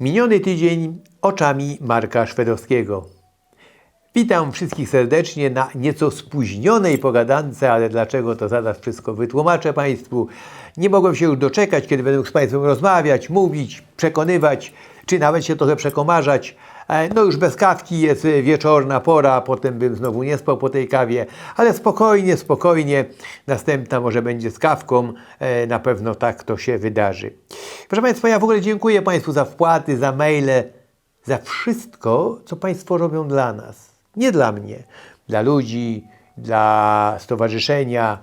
Miniony tydzień oczami Marka Szwedowskiego. Witam wszystkich serdecznie na nieco spóźnionej pogadance, ale dlaczego to zaraz wszystko wytłumaczę Państwu. Nie mogłem się już doczekać, kiedy będę z Państwem rozmawiać, mówić, przekonywać, czy nawet się trochę przekomarzać. E, No już bez kawki jest e, wieczorna pora, potem bym znowu nie spał po tej kawie, ale spokojnie, spokojnie. Następna może będzie z kawką, e, na pewno tak to się wydarzy. Proszę Państwa, ja w ogóle dziękuję Państwu za wpłaty, za maile, za wszystko, co Państwo robią dla nas. Nie dla mnie, dla ludzi, dla stowarzyszenia.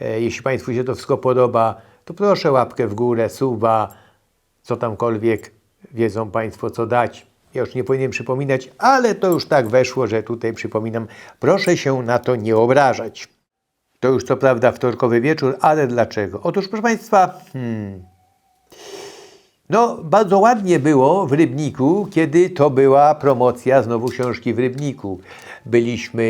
Jeśli Państwu się to wszystko podoba, to proszę łapkę w górę, suba, co tamkolwiek wiedzą Państwo, co dać. Ja już nie powinienem przypominać, ale to już tak weszło, że tutaj przypominam. Proszę się na to nie obrażać. To już co prawda wtorkowy wieczór, ale dlaczego? Otóż, proszę Państwa, hmm, no, bardzo ładnie było w Rybniku, kiedy to była promocja znowu książki w Rybniku. Byliśmy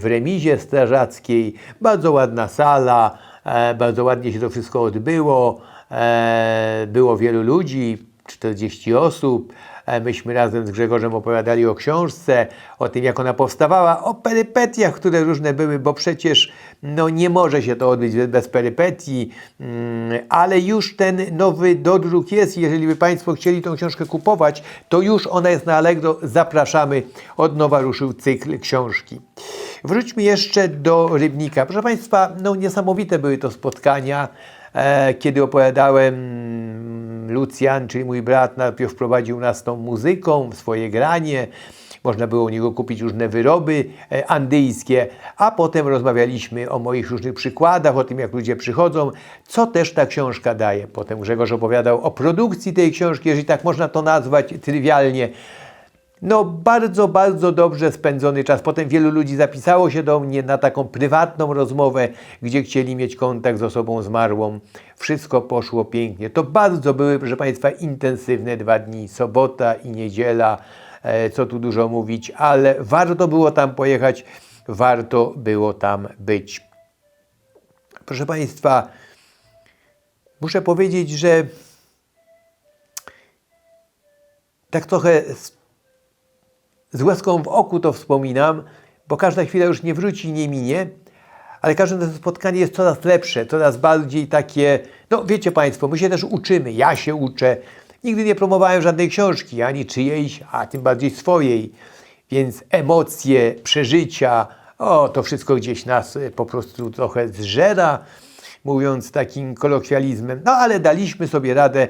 w remizie strażackiej, bardzo ładna sala, e, bardzo ładnie się to wszystko odbyło. E, było wielu ludzi, 40 osób. E, myśmy razem z Grzegorzem opowiadali o książce, o tym, jak ona powstawała, o perypetiach, które różne były, bo przecież no, nie może się to odbyć bez- perypetii, mm, ale już ten nowy dodruk jest. Jeżeli by Państwo chcieli tą książkę kupować, to już ona jest na Allegro. Zapraszamy. Od nowa ruszył cykl książki. Wróćmy jeszcze do Rybnika. Proszę Państwa, no niesamowite były to spotkania, kiedy opowiadałem mm, Lucjan, czyli mój brat, najpierw wprowadził nas tą muzyką w swoje granie. Można było u niego kupić różne wyroby e, andyjskie, a potem rozmawialiśmy o moich różnych przykładach, o tym, jak ludzie przychodzą, co też ta książka daje. Potem Grzegorz opowiadał o produkcji tej książki, jeżeli tak można to nazwać trywialnie. No, bardzo, bardzo dobrze spędzony czas. Potem wielu ludzi zapisało się do mnie na taką prywatną rozmowę, gdzie chcieli mieć kontakt z osobą zmarłą. Wszystko poszło pięknie. To bardzo były, proszę Państwa, intensywne dwa dni. Sobota i niedziela, e, co tu dużo mówić, ale warto było tam pojechać, warto było tam być. Proszę Państwa, muszę powiedzieć, że tak trochę z łezką w oku to wspominam, bo każda chwila już nie wróci, nie minie, ale każde to spotkanie jest coraz lepsze, coraz bardziej takie, no wiecie Państwo, my się też uczymy, ja się uczę. Nigdy nie promowałem żadnej książki, ani czyjejś, a tym bardziej swojej. Więc emocje, przeżycia, o, to wszystko gdzieś nas e, po prostu trochę zżera, mówiąc takim kolokwializmem. No ale daliśmy sobie radę,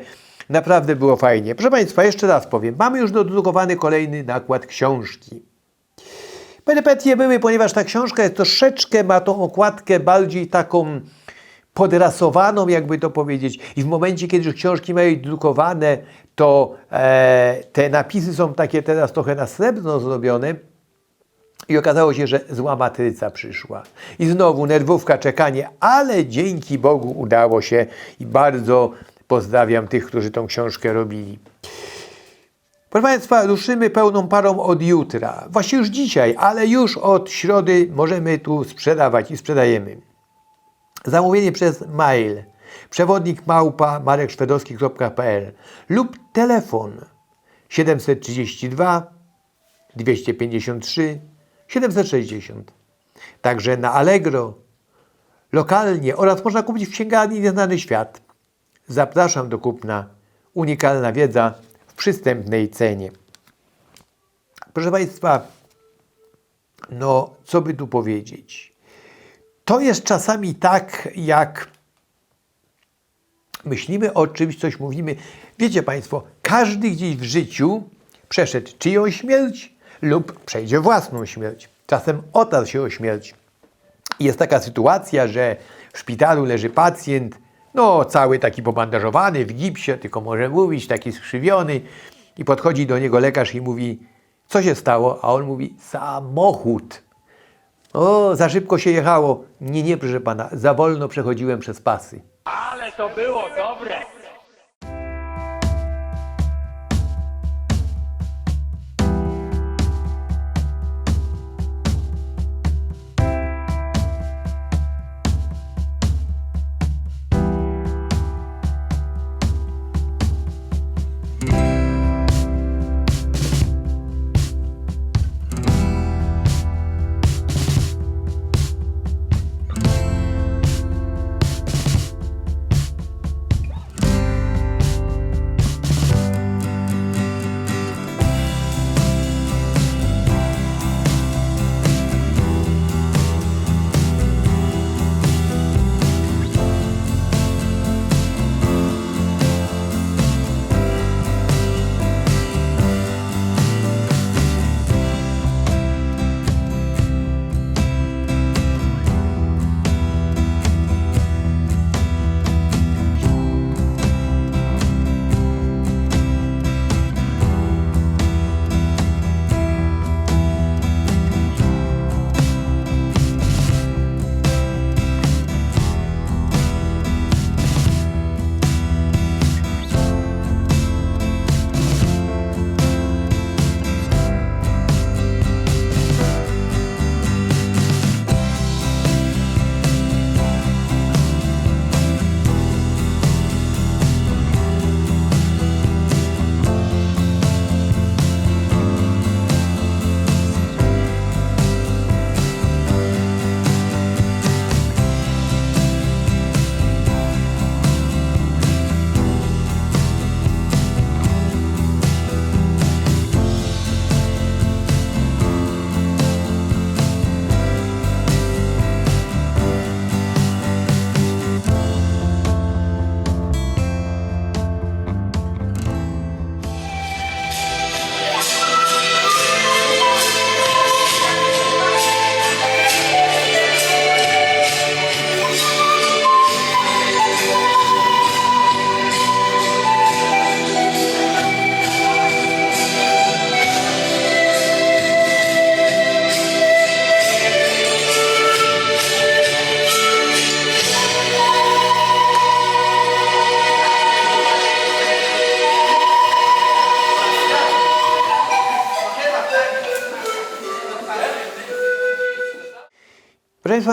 naprawdę było fajnie. Proszę Państwa, jeszcze raz powiem, mamy już dodrukowany kolejny nakład książki. Perypetie były, ponieważ ta książka jest troszeczkę, ma tą okładkę bardziej taką podrasowaną, jakby to powiedzieć. I w momencie, kiedy już książki mają drukowane, to e, te napisy są takie teraz trochę na srebrno zrobione. I okazało się, że zła matryca przyszła. I znowu nerwówka, czekanie, ale dzięki Bogu udało się i bardzo pozdrawiam tych, którzy tą książkę robili. Proszę Państwa, ruszymy pełną parą od jutra. Właśnie już dzisiaj, ale już od środy możemy tu sprzedawać i sprzedajemy. Zamówienie przez mail przewodnik małpa marekszwedowski.pl lub telefon 732 253 760. Także na Allegro, lokalnie oraz można kupić w księgarni Nieznany Świat. Zapraszam do kupna. Unikalna wiedza w przystępnej cenie. Proszę Państwa, no co by tu powiedzieć? To jest czasami tak, jak myślimy o czymś, coś mówimy. Wiecie Państwo, każdy gdzieś w życiu przeszedł czyjąś śmierć lub przejdzie własną śmierć. Czasem otarł się o śmierć. Jest taka sytuacja, że w szpitalu leży pacjent, no cały taki pobandażowany, w gipsie, tylko może mówić, taki skrzywiony. I podchodzi do niego lekarz i mówi, co się stało? A on mówi, samochód. O, za szybko się jechało. Nie, nie, proszę pana, za wolno przechodziłem przez pasy. Ale to było dobre!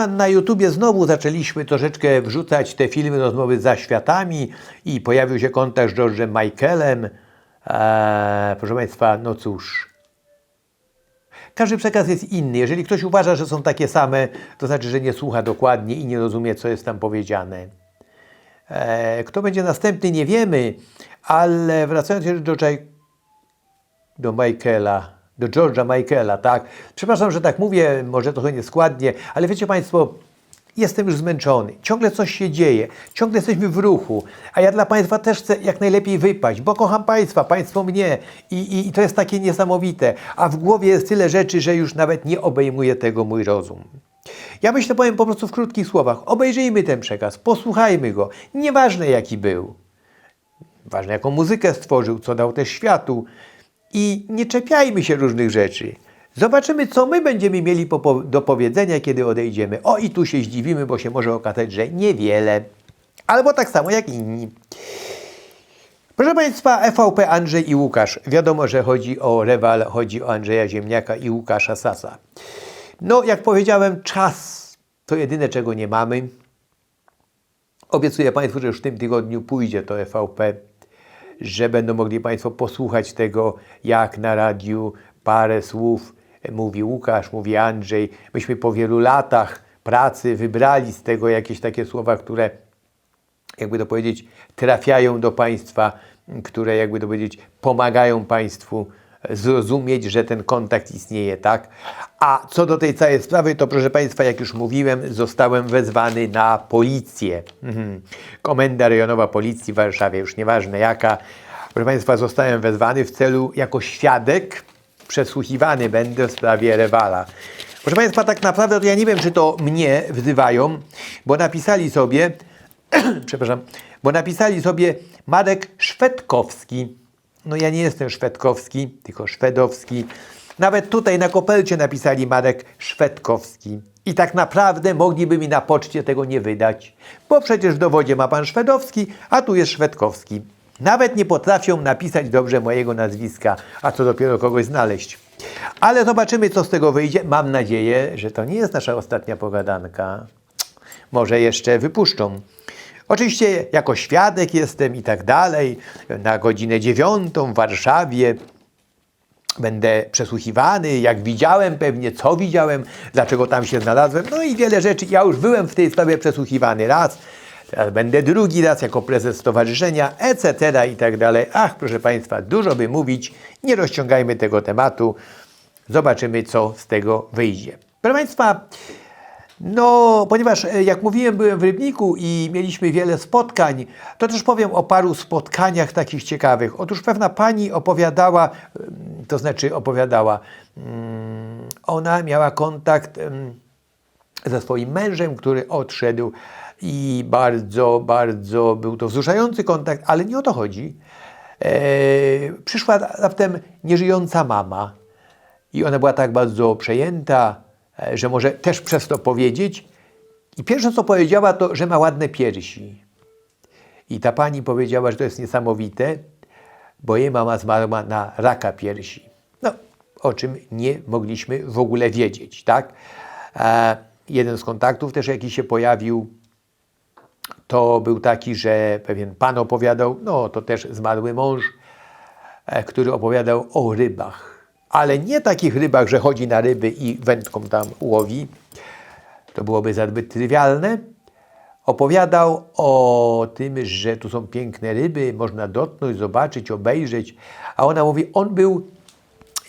Państwa, na YouTubie znowu zaczęliśmy troszeczkę wrzucać te filmy, rozmowy za światami i pojawił się kontakt z George'em Michaelem. Eee, proszę Państwa, no cóż. Każdy przekaz jest inny. Jeżeli ktoś uważa, że są takie same, to znaczy, że nie słucha dokładnie i nie rozumie, co jest tam powiedziane. Eee, kto będzie następny, nie wiemy, ale wracając jeszcze do, do Michaela, do George'a Michaela, tak? Przepraszam, że tak mówię, może trochę nieskładnie, ale wiecie Państwo, jestem już zmęczony. Ciągle coś się dzieje, ciągle jesteśmy w ruchu, a ja dla Państwa też chcę jak najlepiej wypaść, bo kocham Państwa, Państwo mnie i, i, i to jest takie niesamowite. A w głowie jest tyle rzeczy, że już nawet nie obejmuje tego mój rozum. Ja myślę, powiem po prostu w krótkich słowach. Obejrzyjmy ten przekaz, posłuchajmy go. Nieważne jaki był. Ważne, jaką muzykę stworzył, co dał też światu. I nie czepiajmy się różnych rzeczy. Zobaczymy, co my będziemy mieli do powiedzenia, kiedy odejdziemy. O, i tu się zdziwimy, bo się może okazać, że niewiele. Albo tak samo jak inni. Proszę Państwa, EVP Andrzej i Łukasz. Wiadomo, że chodzi o rewal, chodzi o Andrzeja Ziemniaka i Łukasza Sasa. No, jak powiedziałem, czas to jedyne, czego nie mamy. Obiecuję Państwu, że już w tym tygodniu pójdzie to EVP, że będą mogli Państwo posłuchać tego, jak na radiu parę słów mówi Łukasz, mówi Andrzej. Myśmy po wielu latach pracy wybrali z tego jakieś takie słowa, które, jakby to powiedzieć, trafiają do Państwa, które, jakby to powiedzieć, pomagają Państwu zrozumieć, że ten kontakt istnieje, tak? A co do tej całej sprawy, to proszę Państwa, jak już mówiłem, zostałem wezwany na policję. Mhm. Komenda rejonowa policji w Warszawie, już nieważne jaka. Proszę Państwa, zostałem wezwany w celu, jako świadek, przesłuchiwany będę w sprawie rewala. Proszę Państwa, tak naprawdę to ja nie wiem, czy to mnie wzywają, bo napisali sobie, przepraszam, bo napisali sobie Marek Szwedkowski. No ja nie jestem Szwedkowski, tylko Szwedowski. Nawet tutaj na kopelcie napisali Marek Szwedkowski. I tak naprawdę mogliby mi na poczcie tego nie wydać, bo przecież w dowodzie ma pan Szwedowski, a tu jest Szwedkowski. Nawet nie potrafią napisać dobrze mojego nazwiska, a co dopiero kogoś znaleźć. Ale zobaczymy, co z tego wyjdzie. Mam nadzieję, że to nie jest nasza ostatnia pogadanka. Może jeszcze wypuszczą. Oczywiście jako świadek jestem i tak dalej. Na godzinę dziewiątą w Warszawie będę przesłuchiwany, jak widziałem pewnie, co widziałem, dlaczego tam się znalazłem, no i wiele rzeczy. Ja już byłem w tej sprawie przesłuchiwany raz, teraz będę drugi raz jako prezes stowarzyszenia, etc. i tak dalej. Ach, proszę Państwa, dużo by mówić, nie rozciągajmy tego tematu, zobaczymy, co z tego wyjdzie. Proszę Państwa, no, ponieważ e, jak mówiłem, byłem w Rybniku i mieliśmy wiele spotkań, to też powiem o paru spotkaniach takich ciekawych. Otóż pewna pani opowiadała, em, to znaczy opowiadała, mm, ona miała kontakt ze swoim mężem, który odszedł i bardzo, bardzo był to wzruszający kontakt, ale nie o to chodzi. E, przyszła raptem nieżyjąca mama i ona była tak bardzo przejęta, że może też przez to powiedzieć. I pierwsze co powiedziała to, że ma ładne piersi. I ta pani powiedziała, że to jest niesamowite, bo jej mama zmarła na raka piersi. No, o czym nie mogliśmy w ogóle wiedzieć, tak? E, jeden z kontaktów też, jaki się pojawił, to był taki, że pewien pan opowiadał, no to też zmarły mąż, e, który opowiadał o rybach. Ale nie takich rybach, że chodzi na ryby i wędką tam łowi. To byłoby zbyt trywialne. Opowiadał o tym, że tu są piękne ryby, można dotknąć, zobaczyć, obejrzeć. A ona mówi, on był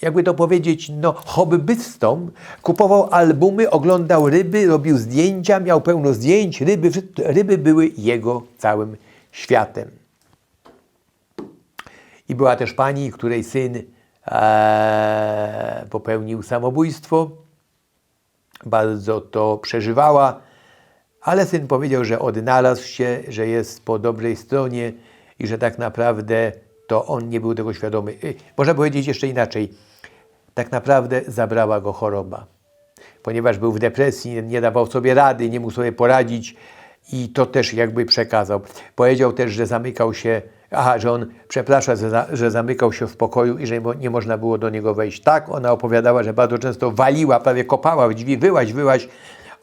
jakby to powiedzieć, no, hobbystą, kupował albumy, oglądał ryby, robił zdjęcia, miał pełno zdjęć, ryby, ryby były jego całym światem. I była też pani, której syn e, popełnił samobójstwo. Bardzo to przeżywała, ale syn powiedział, że odnalazł się, że jest po dobrej stronie i że tak naprawdę to on nie był tego świadomy. Można powiedzieć jeszcze inaczej. Tak naprawdę zabrała go choroba, ponieważ był w depresji, nie dawał sobie rady, nie mógł sobie poradzić i to też jakby przekazał. Powiedział też, że zamykał się, aha, że on przeprasza, że, za, że zamykał się w pokoju i że nie można było do niego wejść. Tak, ona opowiadała, że bardzo często waliła, prawie kopała w drzwi, wyłaź, wyłaź.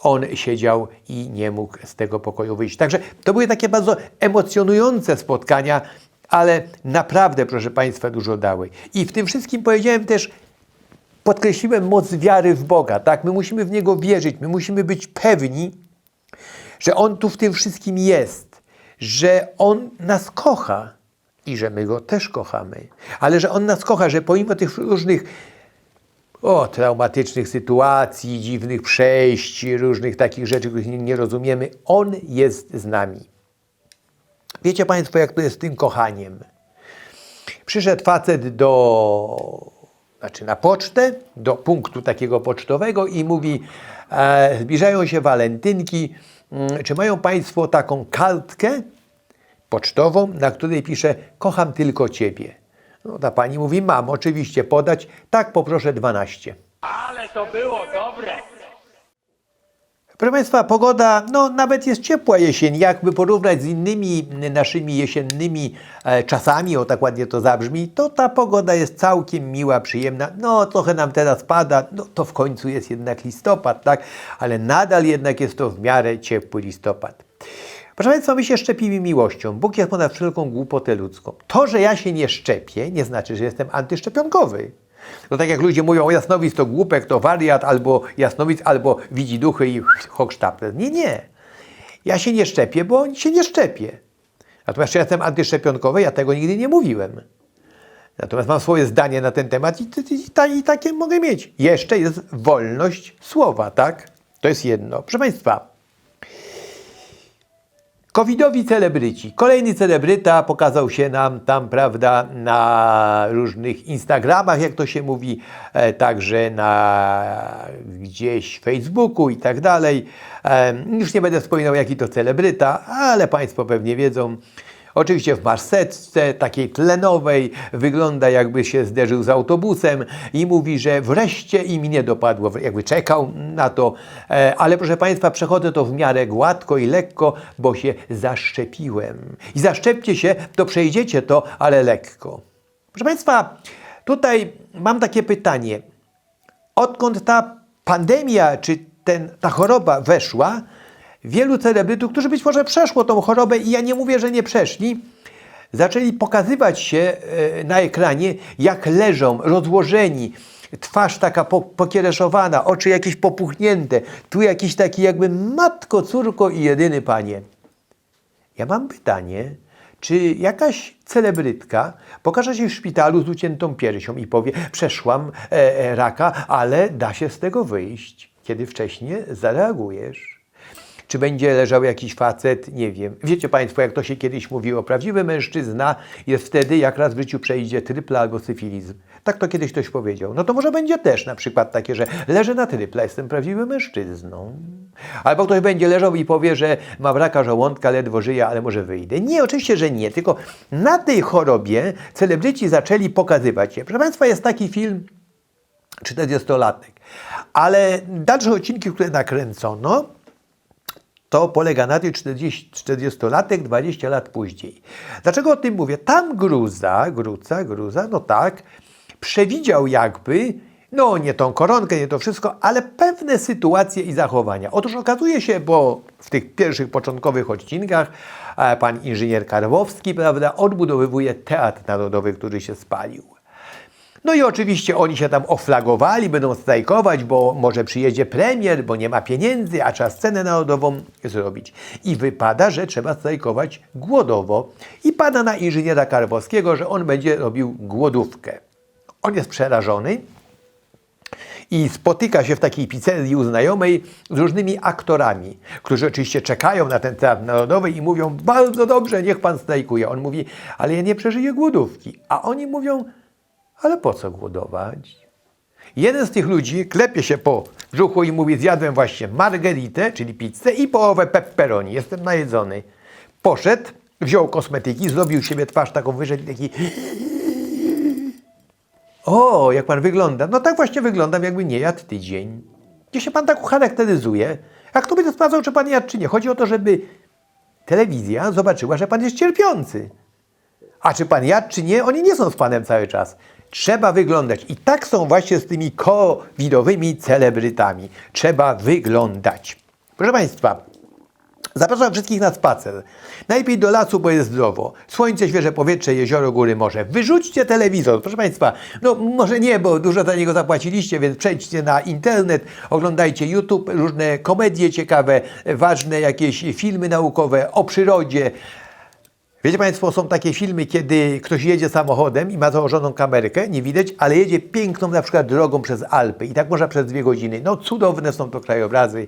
on siedział i nie mógł z tego pokoju wyjść. Także to były takie bardzo emocjonujące spotkania, ale naprawdę, proszę Państwa, dużo dały. I w tym wszystkim powiedziałem też, podkreśliłem moc wiary w Boga, tak? My musimy w Niego wierzyć, my musimy być pewni, że On tu w tym wszystkim jest, że On nas kocha i że my Go też kochamy, ale że On nas kocha, że pomimo tych różnych o, traumatycznych sytuacji, dziwnych przejść, różnych takich rzeczy, których nie, rozumiemy, On jest z nami. Wiecie Państwo, jak to jest z tym kochaniem? Przyszedł facet do, znaczy na pocztę, do punktu takiego pocztowego i mówi, e, zbliżają się walentynki, mm, czy mają Państwo taką kartkę pocztową, na której pisze, kocham tylko Ciebie. No ta pani mówi, mam, oczywiście podać, tak poproszę 12. Ale to było dobre. Proszę Państwa, pogoda, no nawet jest ciepła jesień. Jakby porównać z innymi naszymi jesiennymi e, czasami, o tak ładnie to zabrzmi, to ta pogoda jest całkiem miła, przyjemna. No trochę nam teraz pada, no to w końcu jest jednak listopad, tak? Ale nadal jednak jest to w miarę ciepły listopad. Proszę Państwa, my się szczepimy miłością. Bóg jest ponad wszelką głupotę ludzką. To, że ja się nie szczepię, nie znaczy, że jestem antyszczepionkowy. No tak jak ludzie mówią, jasnowic to głupek, to wariat, albo jasnowic, albo widzi duchy i hochsztapler. Nie, nie. Ja się nie szczepię, bo się nie szczepię. Natomiast czy ja jestem antyszczepionkowy, ja tego nigdy nie mówiłem. Natomiast mam swoje zdanie na ten temat i, i, i takie mogę mieć. Jeszcze jest wolność słowa, tak? To jest jedno. Proszę Państwa, Covidowi celebryci. Kolejny celebryta pokazał się nam tam, prawda, na różnych Instagramach, jak to się mówi, e, także na gdzieś Facebooku i tak dalej. E, już nie będę wspominał, jaki to celebryta, ale Państwo pewnie wiedzą. Oczywiście w maseczce takiej tlenowej wygląda jakby się zderzył z autobusem i mówi, że wreszcie im nie dopadło, jakby czekał na to. E, Ale proszę Państwa, przechodzę to w miarę gładko i lekko, bo się zaszczepiłem. I zaszczepcie się, to przejdziecie to, ale lekko. Proszę Państwa, tutaj mam takie pytanie. Odkąd ta pandemia, czy ten, ta choroba weszła, wielu celebrytów, którzy być może przeszło tą chorobę i ja nie mówię, że nie przeszli, zaczęli pokazywać się e, na ekranie, jak leżą, rozłożeni, twarz taka po, pokiereszowana, oczy jakieś popuchnięte, tu jakiś taki jakby matko, córko i jedyny panie. Ja mam pytanie, czy jakaś celebrytka pokaże się w szpitalu z uciętą piersią i powie, przeszłam e, e, raka, ale da się z tego wyjść, kiedy wcześniej zareagujesz? Czy będzie leżał jakiś facet? Nie wiem. Wiecie Państwo, jak to się kiedyś mówiło, prawdziwy mężczyzna jest wtedy, jak raz w życiu przejdzie trypla albo syfilizm. Tak to kiedyś ktoś powiedział. No to może będzie też na przykład takie, że leżę na trypla, jestem prawdziwym mężczyzną. Albo ktoś będzie leżał i powie, że ma wraka żołądka, ledwo żyje, ale może wyjdę. Nie, oczywiście, że nie, tylko na tej chorobie celebryci zaczęli pokazywać się. Proszę Państwa, jest taki film 40-latek, ale dalsze odcinki, które nakręcono, to polega na tym 40, 40-latek 20 lat później. Dlaczego o tym mówię? Tam gruza, gruca, gruza, no tak, przewidział jakby, no nie tą koronkę, nie to wszystko, ale pewne sytuacje i zachowania. Otóż okazuje się, bo w tych pierwszych początkowych odcinkach e, pan inżynier Karwowski, prawda, odbudowywuje Teatr Narodowy, który się spalił. No i oczywiście oni się tam oflagowali, będą strajkować, bo może przyjedzie premier, bo nie ma pieniędzy, a trzeba scenę narodową zrobić. I wypada, że trzeba strajkować głodowo. I pada na inżyniera Karwowskiego, że on będzie robił głodówkę. On jest przerażony i spotyka się w takiej pizzerii u znajomej z różnymi aktorami, którzy oczywiście czekają na ten teatr narodowy i mówią, bardzo dobrze, niech pan strajkuje. On mówi, ale ja nie przeżyję głodówki. A oni mówią, ale po co głodować? Jeden z tych ludzi klepie się po brzuchu i mówi, zjadłem właśnie margeritę, czyli pizzę i połowę pepperoni, jestem najedzony. Poszedł, wziął kosmetyki, zrobił siebie twarz taką, i taki... O, jak pan wygląda. No tak właśnie wyglądam, jakby nie jadł tydzień. Gdzie się pan tak ucharakteryzuje? A kto będzie sprawdzał, czy pan jadł, czy nie? Chodzi o to, żeby telewizja zobaczyła, że pan jest cierpiący. A czy pan jadł, czy nie, oni nie są z panem cały czas. Trzeba wyglądać. I tak są właśnie z tymi covidowymi celebrytami. Trzeba wyglądać. Proszę Państwa, zapraszam wszystkich na spacer. Najpierw do lasu, bo jest zdrowo. Słońce, świeże powietrze, jezioro, góry, morze. Wyrzućcie telewizor. Proszę Państwa, no może nie, bo dużo za niego zapłaciliście, więc przejdźcie na internet, oglądajcie YouTube, różne komedie ciekawe, ważne jakieś filmy naukowe o przyrodzie. Wiecie Państwo, są takie filmy, kiedy ktoś jedzie samochodem i ma założoną kamerkę, nie widać, ale jedzie piękną na przykład drogą przez Alpy i tak można przez dwie godziny. No cudowne są to krajobrazy.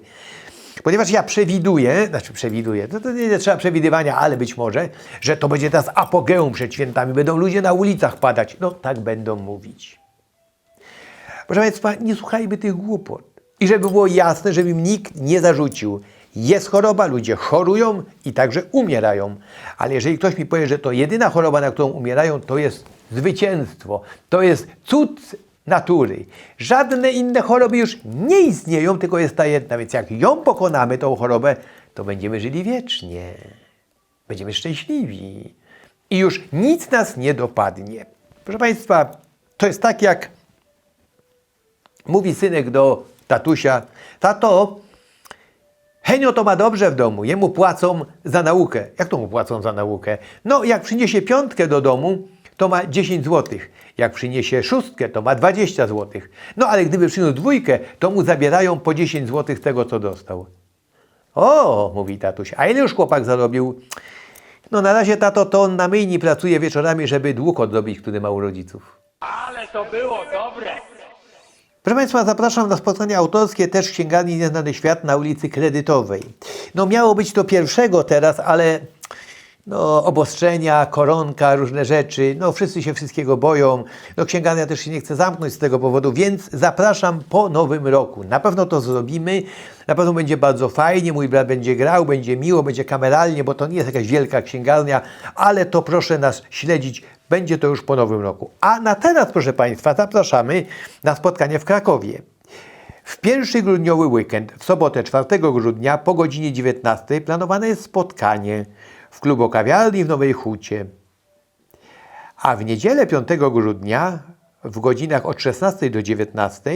Ponieważ ja przewiduję, znaczy przewiduję, to, to nie trzeba przewidywania, ale być może, że to będzie teraz apogeum przed świętami, będą ludzie na ulicach padać. No tak będą mówić. Proszę Państwa, nie słuchajmy tych głupot. I żeby było jasne, żeby im nikt nie zarzucił. Jest choroba, ludzie chorują i także umierają. Ale jeżeli ktoś mi powie, że to jedyna choroba, na którą umierają, to jest zwycięstwo. To jest cud natury. Żadne inne choroby już nie istnieją, tylko jest ta jedna. Więc jak ją pokonamy, tą chorobę, to będziemy żyli wiecznie. Będziemy szczęśliwi. I już nic nas nie dopadnie. Proszę Państwa, to jest tak jak Mówi synek do tatusia: Tato, Henio to ma dobrze w domu, jemu płacą za naukę. Jak to mu płacą za naukę? No, jak przyniesie piątkę do domu, to ma 10 zł. Jak przyniesie szóstkę, to ma 20 zł. No, ale gdyby przyniósł dwójkę, to mu zabierają po 10 zł z tego, co dostał. O, mówi tatuś, a ile już chłopak zarobił? No, na razie, tato, to on na myjni pracuje wieczorami, żeby dług odrobić, który ma u rodziców. Ale to było dobre. Proszę Państwa, zapraszam na spotkanie autorskie też w księgarni Nieznany Świat na ulicy Kredytowej. No miało być to pierwszego teraz, ale no, obostrzenia, koronka, różne rzeczy, no wszyscy się wszystkiego boją. No księgarnia też się nie chce zamknąć z tego powodu, więc zapraszam po nowym roku. Na pewno to zrobimy, na pewno będzie bardzo fajnie, mój brat będzie grał, będzie miło, będzie kameralnie, bo to nie jest jakaś wielka księgarnia, ale to proszę nas śledzić będzie to już po nowym roku. A na teraz, proszę Państwa, zapraszamy na spotkanie w Krakowie. W pierwszy grudniowy weekend, w sobotę 4 grudnia po godzinie 19 planowane jest spotkanie w klubu kawiarni w Nowej Hucie. A w niedzielę 5 grudnia w godzinach od 16 do 19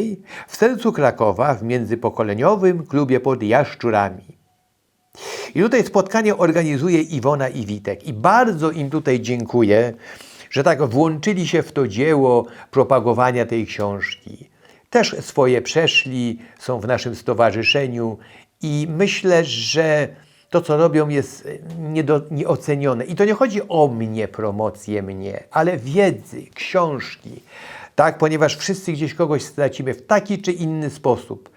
w sercu Krakowa w międzypokoleniowym klubie pod Jaszczurami. I tutaj spotkanie organizuje Iwona i Witek. I bardzo im tutaj dziękuję, że tak włączyli się w to dzieło propagowania tej książki. Też swoje przeszli, są w naszym stowarzyszeniu i myślę, że to, co robią, jest niedo, nieocenione. I to nie chodzi o mnie, promocję mnie, ale wiedzy, książki. Tak, ponieważ wszyscy gdzieś kogoś stracimy w taki czy inny sposób.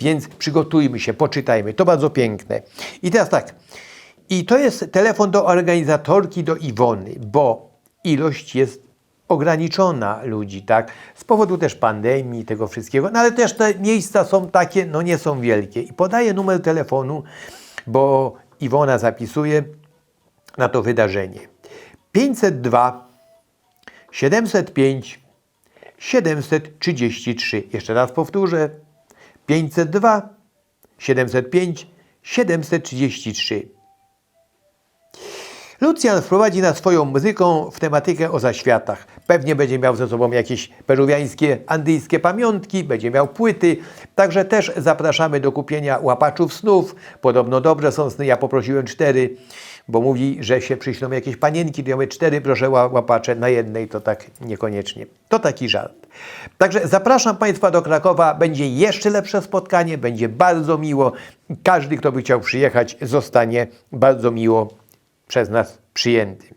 Więc przygotujmy się, poczytajmy. To bardzo piękne. I teraz tak. I to jest telefon do organizatorki, do Iwony, bo ilość jest ograniczona ludzi, tak? Z powodu też pandemii, tego wszystkiego, no ale też te miejsca są takie, no nie są wielkie. I podaję numer telefonu, bo Iwona zapisuje na to wydarzenie. 502 705 733. Jeszcze raz powtórzę. 502 705 733. Lucjan wprowadzi nas swoją muzyką w tematykę o zaświatach. Pewnie będzie miał ze sobą jakieś peruwiańskie, andyjskie pamiątki, będzie miał płyty. Także też zapraszamy do kupienia łapaczów snów. Podobno dobre są sny, ja poprosiłem cztery, bo mówi, że się przyślą jakieś panienki, to ja mówię cztery proszę ła- łapacze, na jednej to tak niekoniecznie. To taki żart. Także zapraszam Państwa do Krakowa, będzie jeszcze lepsze spotkanie, będzie bardzo miło. Każdy, kto by chciał przyjechać, zostanie bardzo miło przez nas przyjęty.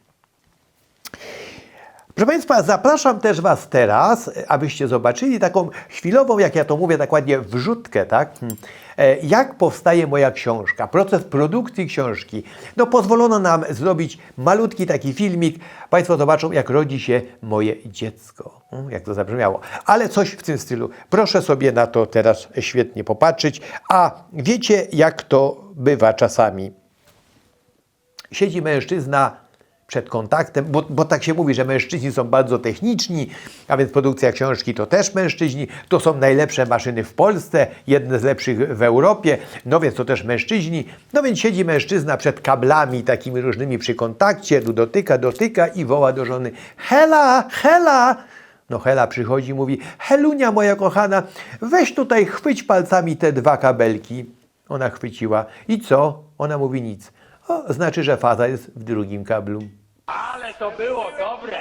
Proszę Państwa, zapraszam też Was teraz, abyście zobaczyli taką chwilową, jak ja to mówię, tak ładnie wrzutkę, tak? Hmm. E, Jak powstaje moja książka, proces produkcji książki. No pozwolono nam zrobić malutki taki filmik. Państwo zobaczą, jak rodzi się moje dziecko. Hmm, Jak to zabrzmiało. Ale coś w tym stylu. Proszę sobie na to teraz świetnie popatrzeć. A wiecie, jak to bywa czasami siedzi mężczyzna przed kontaktem, bo, bo tak się mówi, że mężczyźni są bardzo techniczni, a więc produkcja książki to też mężczyźni, to są najlepsze maszyny w Polsce, jedne z lepszych w Europie, no więc to też mężczyźni. No więc siedzi mężczyzna przed kablami takimi różnymi przy kontakcie, tu dotyka, dotyka i woła do żony Hela, Hela! No Hela przychodzi i mówi, Helunia moja kochana, weź tutaj chwyć palcami te dwa kabelki. Ona chwyciła. I co? Ona mówi nic. Znaczy, że faza jest w drugim kablu. Ale to było dobre.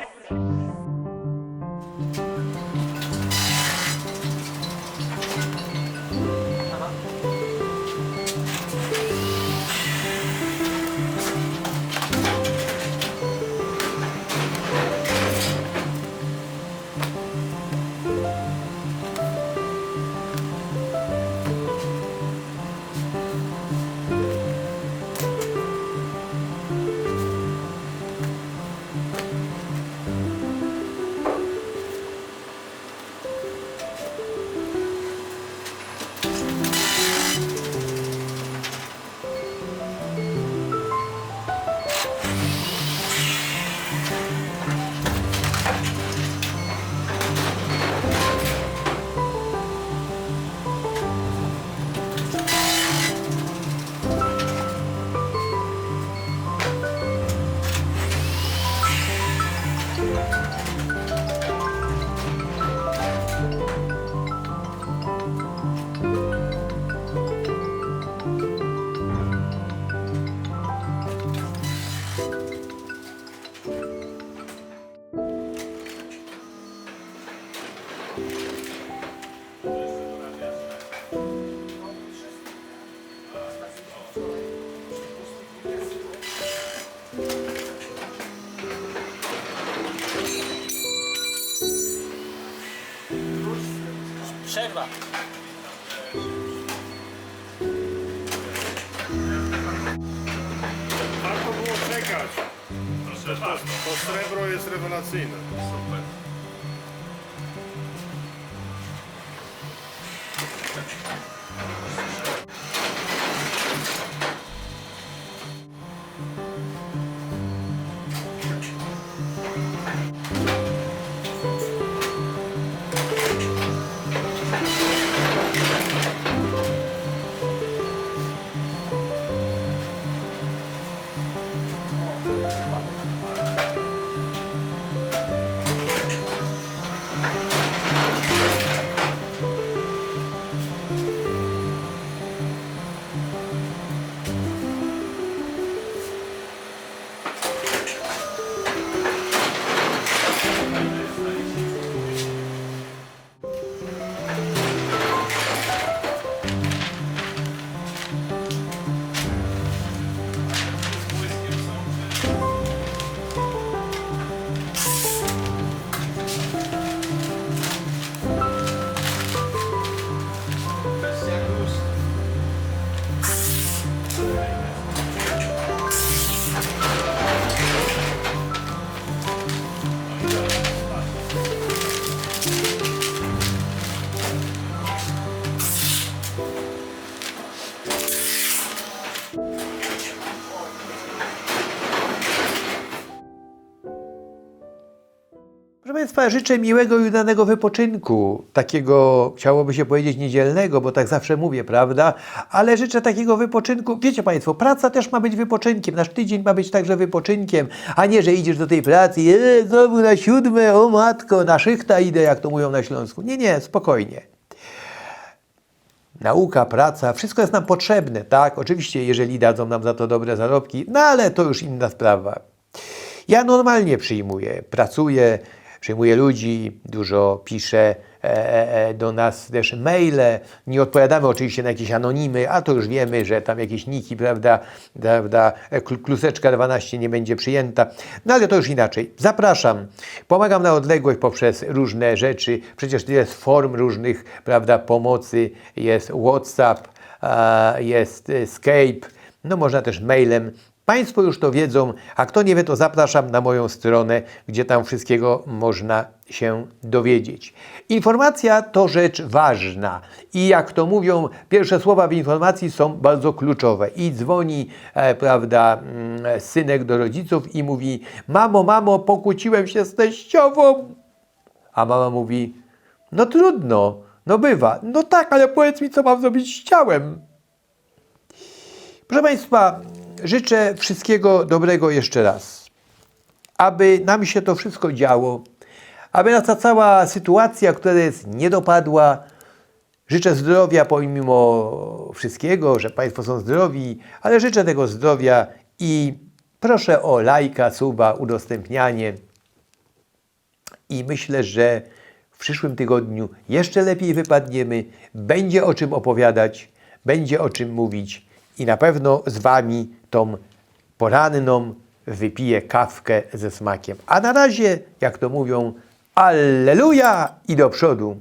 うん Państwa, życzę miłego i udanego wypoczynku. Takiego, chciałoby się powiedzieć, niedzielnego, bo tak zawsze mówię, prawda? Ale życzę takiego wypoczynku. Wiecie Państwo, praca też ma być wypoczynkiem. Nasz tydzień ma być także wypoczynkiem, a nie, że idziesz do tej pracy e, znowu na siódme, o matko, na szychta idę, jak to mówią na Śląsku. Nie, nie, spokojnie. Nauka, praca, wszystko jest nam potrzebne, tak? Oczywiście, jeżeli dadzą nam za to dobre zarobki, no ale to już inna sprawa. Ja normalnie przyjmuję, pracuję, przyjmuję ludzi, dużo piszę e, e, do nas też maile. Nie odpowiadamy oczywiście na jakieś anonimy, a to już wiemy, że tam jakieś niki, prawda, prawda, e, kl- kluseczka 12 nie będzie przyjęta. No ale to już inaczej. Zapraszam. Pomagam na odległość poprzez różne rzeczy. Przecież jest form różnych, prawda, pomocy. Jest WhatsApp, jest e, Skype, no można też mailem. Państwo już to wiedzą, a kto nie wie, to zapraszam na moją stronę, gdzie tam wszystkiego można się dowiedzieć. Informacja to rzecz ważna i jak to mówią, pierwsze słowa w informacji są bardzo kluczowe. I dzwoni, e, prawda, mm, synek do rodziców i mówi: Mamo, mamo, pokłóciłem się z teściową. A mama mówi: No trudno, no bywa. No tak, ale powiedz mi, co mam zrobić z ciałem. Proszę Państwa, życzę wszystkiego dobrego jeszcze raz. Aby nam się to wszystko działo, aby nas ta cała sytuacja, która jest niedopadła, Życzę zdrowia pomimo wszystkiego, że Państwo są zdrowi, ale życzę tego zdrowia i proszę o lajka, suba, udostępnianie. I myślę, że w przyszłym tygodniu jeszcze lepiej wypadniemy, będzie o czym opowiadać, będzie o czym mówić i na pewno z Wami tą poranną wypiję kawkę ze smakiem. A na razie, jak to mówią, Alleluja i do przodu.